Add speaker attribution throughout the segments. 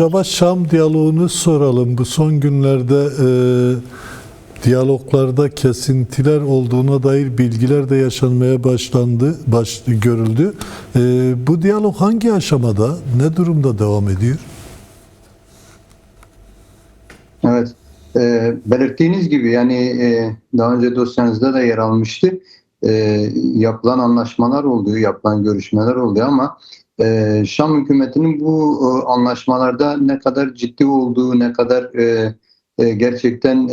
Speaker 1: acaba Şam diyaloğunu soralım. Bu son günlerde e, diyaloglarda kesintiler olduğuna dair bilgiler de yaşanmaya başlandı, baş, görüldü. E, bu diyalog hangi aşamada, ne durumda devam ediyor?
Speaker 2: Evet. Ee, belirttiğiniz gibi yani e, daha önce dosyanızda da yer almıştı. Ee, yapılan anlaşmalar oldu, yapılan görüşmeler oldu ama e, Şam hükümetinin bu e, anlaşmalarda ne kadar ciddi olduğu, ne kadar e, e, gerçekten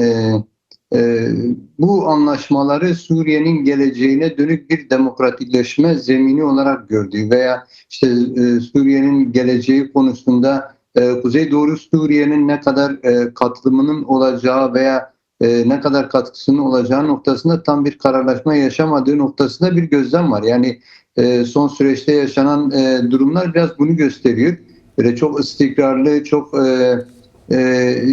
Speaker 2: bu anlaşmaları Suriye'nin geleceğine dönük bir demokratikleşme zemini olarak gördüğü veya işte Suriye'nin geleceği konusunda e, Kuzeydoğu Suriye'nin ne kadar e, katılımının olacağı veya e, ne kadar katkısının olacağı noktasında tam bir kararlaşma yaşamadığı noktasında bir gözlem var. Yani e, son süreçte yaşanan e, durumlar biraz bunu gösteriyor. Böyle çok istikrarlı, çok e,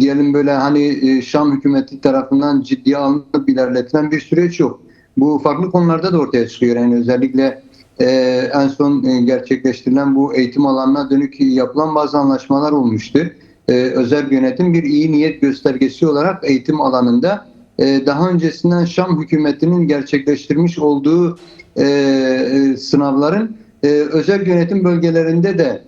Speaker 2: diyelim böyle hani Şam hükümeti tarafından ciddiye alınıp ilerletilen bir süreç yok. Bu farklı konularda da ortaya çıkıyor. Yani özellikle en son gerçekleştirilen bu eğitim alanına dönük yapılan bazı anlaşmalar olmuştu. E, özel yönetim bir iyi niyet göstergesi olarak eğitim alanında daha öncesinden Şam hükümetinin gerçekleştirmiş olduğu e, e, sınavların e, özel yönetim bölgelerinde de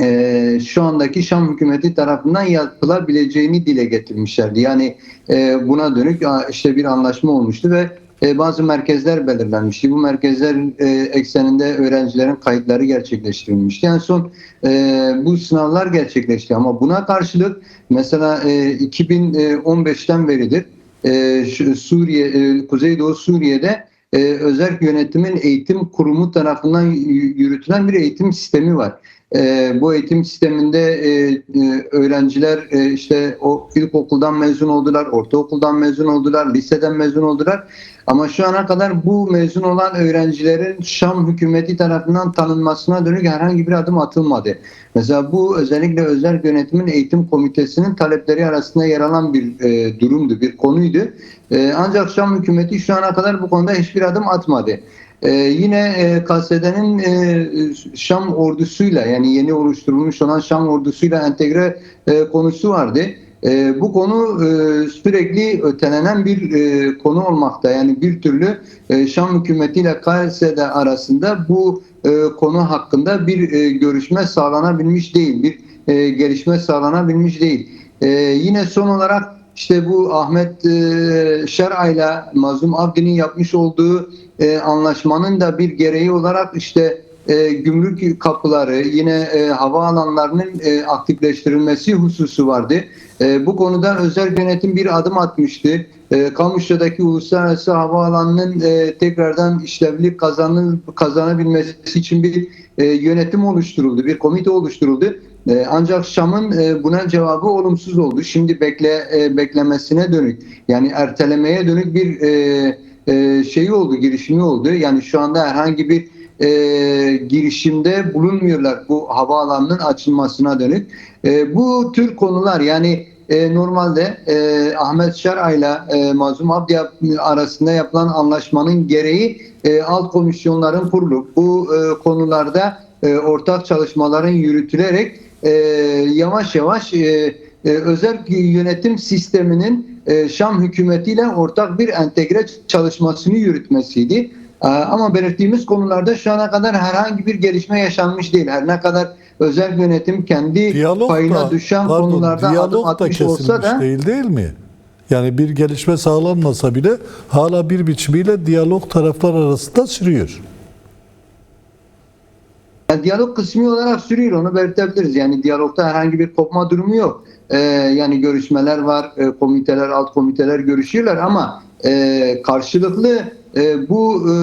Speaker 2: e, şu andaki Şam hükümeti tarafından yapılabileceğini dile getirmişlerdi. Yani e, buna dönük işte bir anlaşma olmuştu ve e, bazı merkezler belirlenmişti. Bu merkezler e, ekseninde öğrencilerin kayıtları gerçekleştirilmişti. En son e, bu sınavlar gerçekleşti ama buna karşılık mesela e, 2015'ten beridir e, Suriye, e, Kuzeydoğu Suriye'de e, özel yönetimin eğitim kurumu tarafından yürütülen bir eğitim sistemi var. E, bu eğitim sisteminde e, e, öğrenciler e, işte o ilkokuldan mezun oldular, ortaokuldan mezun oldular, liseden mezun oldular. Ama şu ana kadar bu mezun olan öğrencilerin Şam hükümeti tarafından tanınmasına dönük herhangi bir adım atılmadı. Mesela bu özellikle özel yönetimin eğitim komitesinin talepleri arasında yer alan bir e, durumdu, bir konuydu. E, ancak Şam hükümeti şu ana kadar bu konuda hiçbir adım atmadı. Ee, yine e, KSD'nin e, Şam ordusuyla yani yeni oluşturulmuş olan Şam ordusuyla entegre e, konusu vardı. E, bu konu e, sürekli ötelenen bir e, konu olmakta. Yani bir türlü e, Şam hükümetiyle KSD arasında bu e, konu hakkında bir e, görüşme sağlanabilmiş değil. Bir e, gelişme sağlanabilmiş değil. E, yine son olarak işte bu Ahmet e, Şer'ayla Mazlum Abdi'nin yapmış olduğu e, anlaşmanın da bir gereği olarak işte e, gümrük kapıları yine e, havaalanlarının e, aktifleştirilmesi hususu vardı. E, bu konuda özel yönetim bir adım atmıştı. E, uluslararası havaalanının tekrardan işlevli kazanı, kazanabilmesi için bir yönetim oluşturuldu, bir komite oluşturuldu. E, ancak Şam'ın e, buna cevabı olumsuz oldu. Şimdi bekle e, beklemesine dönük yani ertelemeye dönük bir şeyi oldu, girişimi oldu. Yani şu anda herhangi bir e, girişimde bulunmuyorlar bu havaalanının açılmasına dönük. E, bu tür konular yani e, normalde e, Ahmet Şeray'la e, Mazlum Abdi arasında yapılan anlaşmanın gereği e, alt komisyonların kurulup bu e, konularda e, ortak çalışmaların yürütülerek e, yavaş yavaş e, e, özel yönetim sisteminin e, Şam hükümetiyle ortak bir entegre çalışmasını yürütmesiydi. E, ama belirttiğimiz konularda şu ana kadar herhangi bir gelişme yaşanmış değil. Her ne kadar özel yönetim kendi
Speaker 1: Diyalog
Speaker 2: payına
Speaker 1: da,
Speaker 2: düşen
Speaker 1: pardon,
Speaker 2: konularda adım
Speaker 1: diyalog da
Speaker 2: atmış olsa da
Speaker 1: değil değil mi? Yani bir gelişme sağlanmasa bile hala bir biçimiyle diyalog taraflar arasında sürüyor.
Speaker 2: Yani diyalog kısmi olarak sürüyor onu belirtebiliriz. Yani diyalogda herhangi bir kopma durumu yok. Ee, yani görüşmeler var, e, komiteler, alt komiteler görüşüyorlar ama e, karşılıklı e, bu e,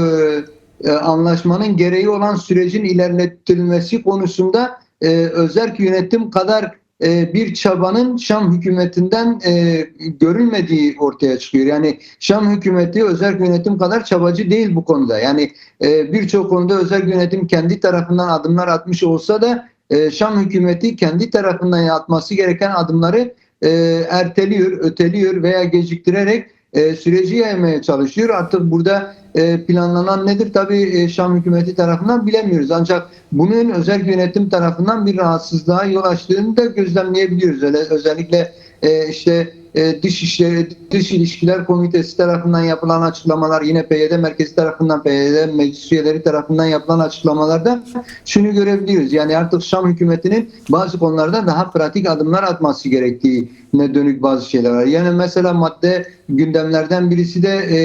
Speaker 2: e, anlaşmanın gereği olan sürecin ilerletilmesi konusunda e, özerk yönetim kadar bir çabanın Şam hükümetinden e, görülmediği ortaya çıkıyor. Yani Şam hükümeti özel yönetim kadar çabacı değil bu konuda. Yani e, birçok konuda özel yönetim kendi tarafından adımlar atmış olsa da e, Şam hükümeti kendi tarafından atması gereken adımları e, erteliyor, öteliyor veya geciktirerek e, süreci yaymaya çalışıyor. Artık burada e, planlanan nedir? Tabii e, Şam hükümeti tarafından bilemiyoruz. Ancak bunun özel yönetim tarafından bir rahatsızlığa yol açtığını da gözlemleyebiliyoruz. Öyle, özellikle e, işte e, dış işleri, dış ilişkiler komitesi tarafından yapılan açıklamalar, yine PYD merkezi tarafından, PYD meclis üyeleri tarafından yapılan açıklamalarda şunu görebiliyoruz. Yani artık Şam hükümetinin bazı konularda daha pratik adımlar atması gerektiğine dönük bazı şeyler var. Yani mesela madde gündemlerden birisi de e,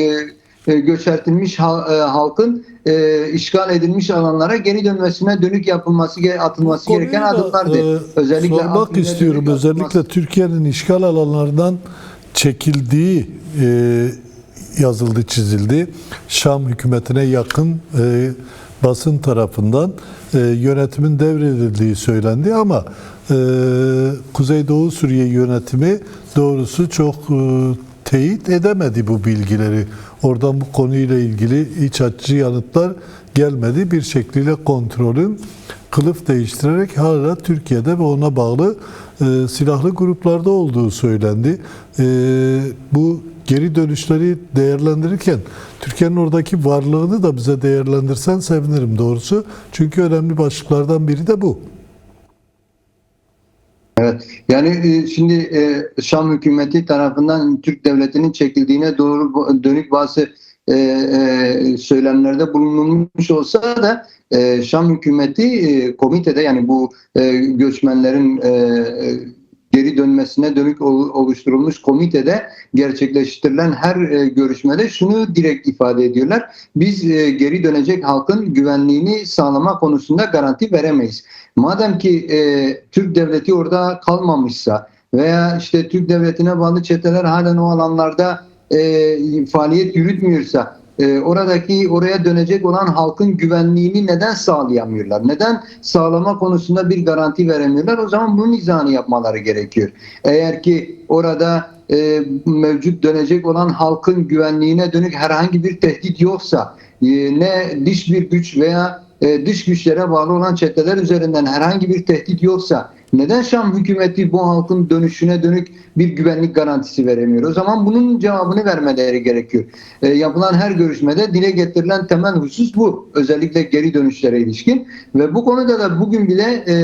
Speaker 2: e, e, göçertilmiş e, halkın e, işgal edilmiş alanlara geri dönmesine dönük yapılması atılması
Speaker 1: Konuyu
Speaker 2: gereken
Speaker 1: da,
Speaker 2: adımlardı.
Speaker 1: e,
Speaker 2: Özellikle
Speaker 1: sormak istiyorum. Özellikle
Speaker 2: atılması-
Speaker 1: Türkiye'nin işgal alanlarından çekildiği e, yazıldı, çizildi. Şam hükümetine yakın e, basın tarafından e, yönetimin devredildiği söylendi ama e, Kuzeydoğu Suriye yönetimi doğrusu çok e, teyit edemedi bu bilgileri. Oradan bu konuyla ilgili iç açıcı yanıtlar gelmedi. Bir şekliyle kontrolün kılıf değiştirerek hala Türkiye'de ve ona bağlı e, silahlı gruplarda olduğu söylendi. E, bu geri dönüşleri değerlendirirken Türkiye'nin oradaki varlığını da bize değerlendirsen sevinirim doğrusu. Çünkü önemli başlıklardan biri de bu.
Speaker 2: Evet. Yani e, şimdi e, Şam hükümeti tarafından Türk devletinin çekildiğine doğru dönük bazı e, söylemlerde bulunulmuş olsa da Şam hükümeti komitede yani bu göçmenlerin geri dönmesine dönük ol- oluşturulmuş komitede gerçekleştirilen her e, görüşmede şunu direkt ifade ediyorlar. Biz e, geri dönecek halkın güvenliğini sağlama konusunda garanti veremeyiz. Madem ki e, Türk devleti orada kalmamışsa veya işte Türk devletine bağlı çeteler halen o alanlarda faaliyet yürütmüyorsa e, oradaki oraya dönecek olan halkın güvenliğini neden sağlayamıyorlar? Neden sağlama konusunda bir garanti veremiyorlar? O zaman bunun izahını yapmaları gerekiyor. Eğer ki orada e, mevcut dönecek olan halkın güvenliğine dönük herhangi bir tehdit yoksa e, ne dış bir güç veya e, dış güçlere bağlı olan çeteler üzerinden herhangi bir tehdit yoksa neden Şam hükümeti bu halkın dönüşüne dönük bir güvenlik garantisi veremiyor? O zaman bunun cevabını vermeleri gerekiyor. E, yapılan her görüşmede dile getirilen temel husus bu. Özellikle geri dönüşlere ilişkin ve bu konuda da bugün bile e,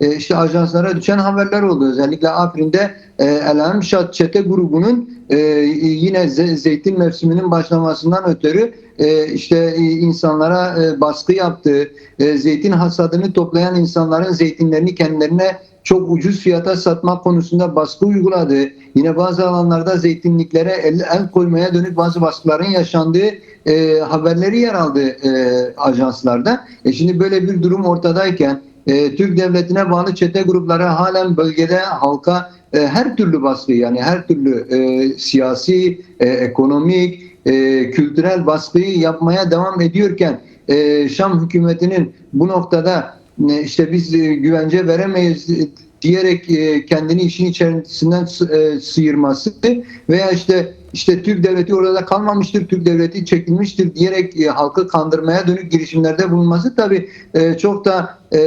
Speaker 2: e, işte ajanslara düşen haberler oldu. Özellikle Afrin'de e, El Amşat Çete grubunun e, yine ze- zeytin mevsiminin başlamasından ötürü e, işte e, insanlara baskı yaptığı, zeytin hasadını toplayan insanların zeytinlerini kendilerine çok ucuz fiyata satmak konusunda baskı uyguladığı, yine bazı alanlarda zeytinliklere el, el koymaya dönük bazı baskıların yaşandığı e, haberleri yer aldı e, ajanslarda. E şimdi böyle bir durum ortadayken e, Türk devletine bağlı çete grupları halen bölgede halka e, her türlü baskı yani her türlü e, siyasi, e, ekonomik, e, kültürel baskıyı yapmaya devam ediyorken e, Şam hükümetinin bu noktada e, işte biz e, güvence veremeyiz diyerek e, kendini işin içerisinden e, sıyırması veya işte işte Türk devleti orada kalmamıştır, Türk devleti çekilmiştir diyerek e, halkı kandırmaya dönük girişimlerde bulunması tabii e, çok da e,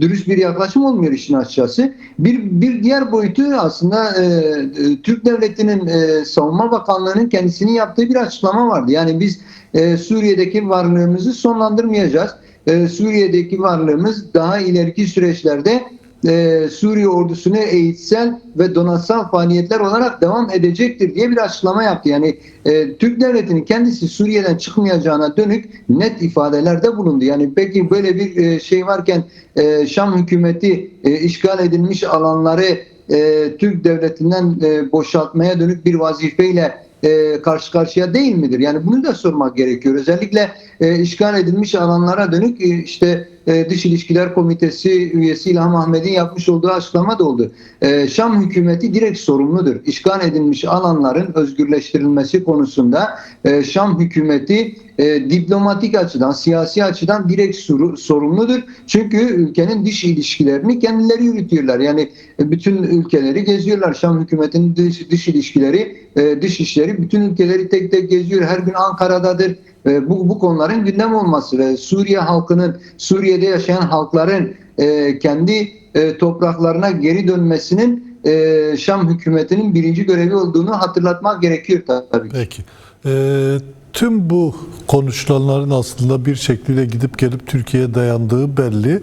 Speaker 2: dürüst bir yaklaşım olmuyor işin açıkçası. Bir, bir diğer boyutu aslında e, e, Türk devletinin e, savunma bakanlığının kendisinin yaptığı bir açıklama vardı. Yani biz e, Suriye'deki varlığımızı sonlandırmayacağız. E, Suriye'deki varlığımız daha ileriki süreçlerde e, Suriye ordusunu eğitsel ve donatsal faaliyetler olarak devam edecektir diye bir açıklama yaptı. Yani e, Türk devletinin kendisi Suriye'den çıkmayacağına dönük net ifadelerde bulundu. Yani peki böyle bir e, şey varken e, Şam hükümeti e, işgal edilmiş alanları e, Türk devletinden e, boşaltmaya dönük bir vazifeyle e, karşı karşıya değil midir? Yani bunu da sormak gerekiyor. Özellikle e, işgal edilmiş alanlara dönük e, işte e, Dış İlişkiler Komitesi üyesi İlham Ahmet'in yapmış olduğu açıklama da oldu. E, Şam hükümeti direkt sorumludur. İşgal edilmiş alanların özgürleştirilmesi konusunda e, Şam hükümeti e, diplomatik açıdan, siyasi açıdan direkt soru- sorumludur. Çünkü ülkenin dış ilişkilerini kendileri yürütüyorlar. Yani e, bütün ülkeleri geziyorlar. Şam hükümetinin dış, dış ilişkileri, e, dış işleri bütün ülkeleri tek tek geziyor. Her gün Ankara'dadır. E, bu, bu konuların gündem olması ve Suriye halkının, Suriye'de yaşayan halkların e, kendi e, topraklarına geri dönmesinin e, Şam hükümetinin birinci görevi olduğunu hatırlatmak gerekiyor tabii ki.
Speaker 1: Peki. Ee, tüm bu konuşulanların aslında bir şekilde gidip gelip Türkiye'ye dayandığı belli.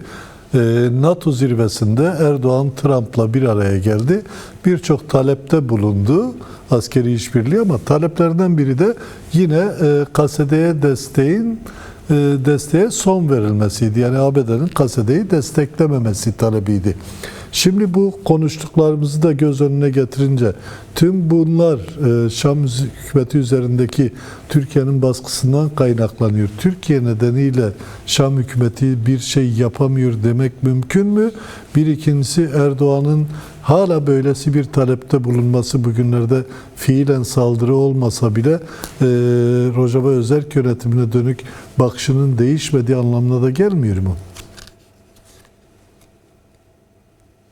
Speaker 1: Ee, NATO zirvesinde Erdoğan Trump'la bir araya geldi. Birçok talepte bulundu askeri işbirliği ama taleplerden biri de yine e, KSD'ye desteğin e, desteğe son verilmesiydi. Yani ABD'nin KSD'yi desteklememesi talebiydi. Şimdi bu konuştuklarımızı da göz önüne getirince tüm bunlar e, Şam hükümeti üzerindeki Türkiye'nin baskısından kaynaklanıyor. Türkiye nedeniyle Şam hükümeti bir şey yapamıyor demek mümkün mü? Bir ikincisi Erdoğan'ın hala böylesi bir talepte bulunması bugünlerde fiilen saldırı olmasa bile e, Rojava Özerk yönetimine dönük bakışının değişmediği anlamına da gelmiyor mu?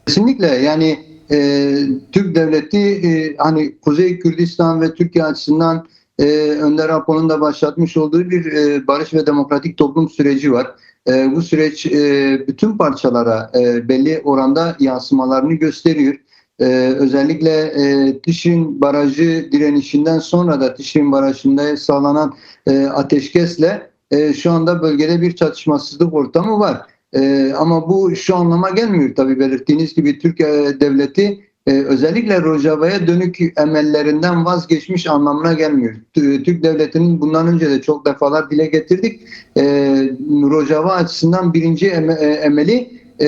Speaker 2: Kesinlikle yani e, Türk devleti e, hani Kuzey Kürdistan ve Türkiye açısından e, Önder Apo'nun da başlatmış olduğu bir e, barış ve demokratik toplum süreci var. E, bu süreç e, bütün parçalara e, belli oranda yansımalarını gösteriyor. E, özellikle e, Tişrin Barajı direnişinden sonra da Tişrin Barajı'nda sağlanan e, ateşkesle e, şu anda bölgede bir çatışmasızlık ortamı var. Ee, ama bu şu anlama gelmiyor tabii belirttiğiniz gibi Türkiye devleti e, özellikle Rojava'ya dönük emellerinden vazgeçmiş anlamına gelmiyor. Türk devletinin bundan önce de çok defalar dile getirdik. Ee, Rojava açısından birinci eme- e, emeli e,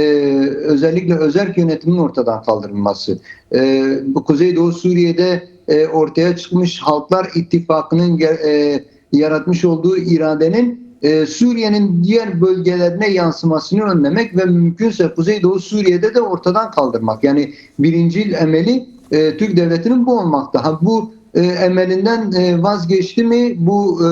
Speaker 2: özellikle özerk yönetimin ortadan kaldırılması. Ee, bu Kuzeydoğu Suriye'de e, ortaya çıkmış Halklar İttifakı'nın e, yaratmış olduğu iradenin e, Suriye'nin diğer bölgelerine yansımasını önlemek ve mümkünse Kuzeydoğu Suriye'de de ortadan kaldırmak. Yani birincil emeli e, Türk devletinin bu olmakta. Ha, bu e, emelinden e, vazgeçti mi? Bu e,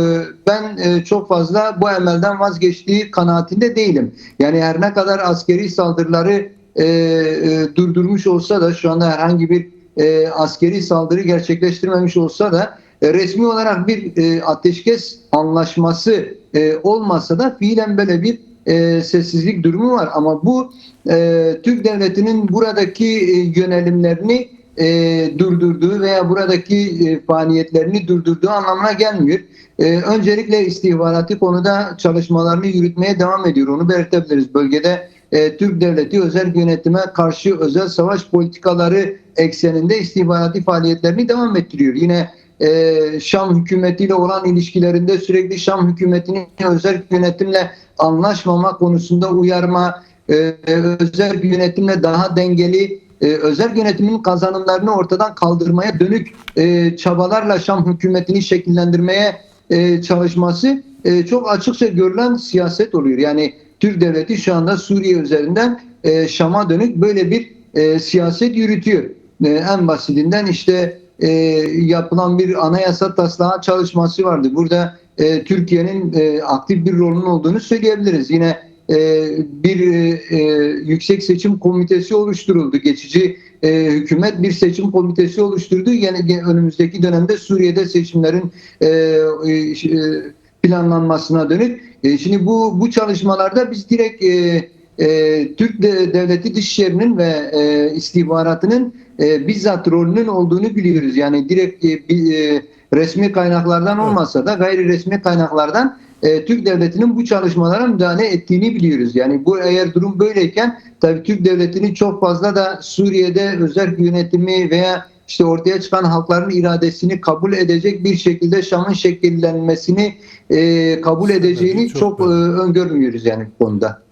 Speaker 2: ben e, çok fazla bu emelden vazgeçtiği kanaatinde değilim. Yani her ne kadar askeri saldırıları e, e, durdurmuş olsa da şu anda herhangi bir e, askeri saldırı gerçekleştirmemiş olsa da e, resmi olarak bir e, ateşkes anlaşması e, olmasa da fiilen böyle bir e, sessizlik durumu var. Ama bu e, Türk devletinin buradaki e, yönelimlerini e, durdurduğu veya buradaki e, faaliyetlerini durdurduğu anlamına gelmiyor. E, öncelikle istihbaratı konuda çalışmalarını yürütmeye devam ediyor. Onu belirtebiliriz. Bölgede e, Türk devleti özel yönetime karşı özel savaş politikaları ekseninde istihbarati faaliyetlerini devam ettiriyor. Yine e, Şam hükümetiyle olan ilişkilerinde sürekli Şam hükümetinin özel yönetimle anlaşmama konusunda uyarma, e, özel yönetimle daha dengeli, e, özel yönetimin kazanımlarını ortadan kaldırmaya dönük e, çabalarla Şam hükümetini şekillendirmeye e, çalışması e, çok açıkça görülen siyaset oluyor. Yani Türk devleti şu anda Suriye üzerinden e, Şam'a dönük böyle bir e, siyaset yürütüyor. E, en basitinden işte e, yapılan bir anayasa taslağı çalışması vardı. Burada e, Türkiye'nin e, aktif bir rolünün olduğunu söyleyebiliriz. Yine e, bir e, e, yüksek seçim komitesi oluşturuldu. Geçici e, hükümet bir seçim komitesi oluşturdu. Yani önümüzdeki dönemde Suriye'de seçimlerin e, e, e, planlanmasına dönük. E, şimdi bu bu çalışmalarda biz direkt e, e, Türk de, Devleti Dışişleri'nin ve e, istihbaratının e, bizzat rolünün olduğunu biliyoruz. Yani direkt e, bir, e, resmi kaynaklardan olmasa da gayri resmi kaynaklardan e, Türk Devleti'nin bu çalışmalara müdahale ettiğini biliyoruz. Yani bu eğer durum böyleyken tabii Türk Devleti'nin çok fazla da Suriye'de özel yönetimi veya işte ortaya çıkan halkların iradesini kabul edecek bir şekilde Şam'ın şekillenmesini e, kabul edeceğini
Speaker 1: çok
Speaker 2: çok, e, öngörmüyoruz yani bu konuda.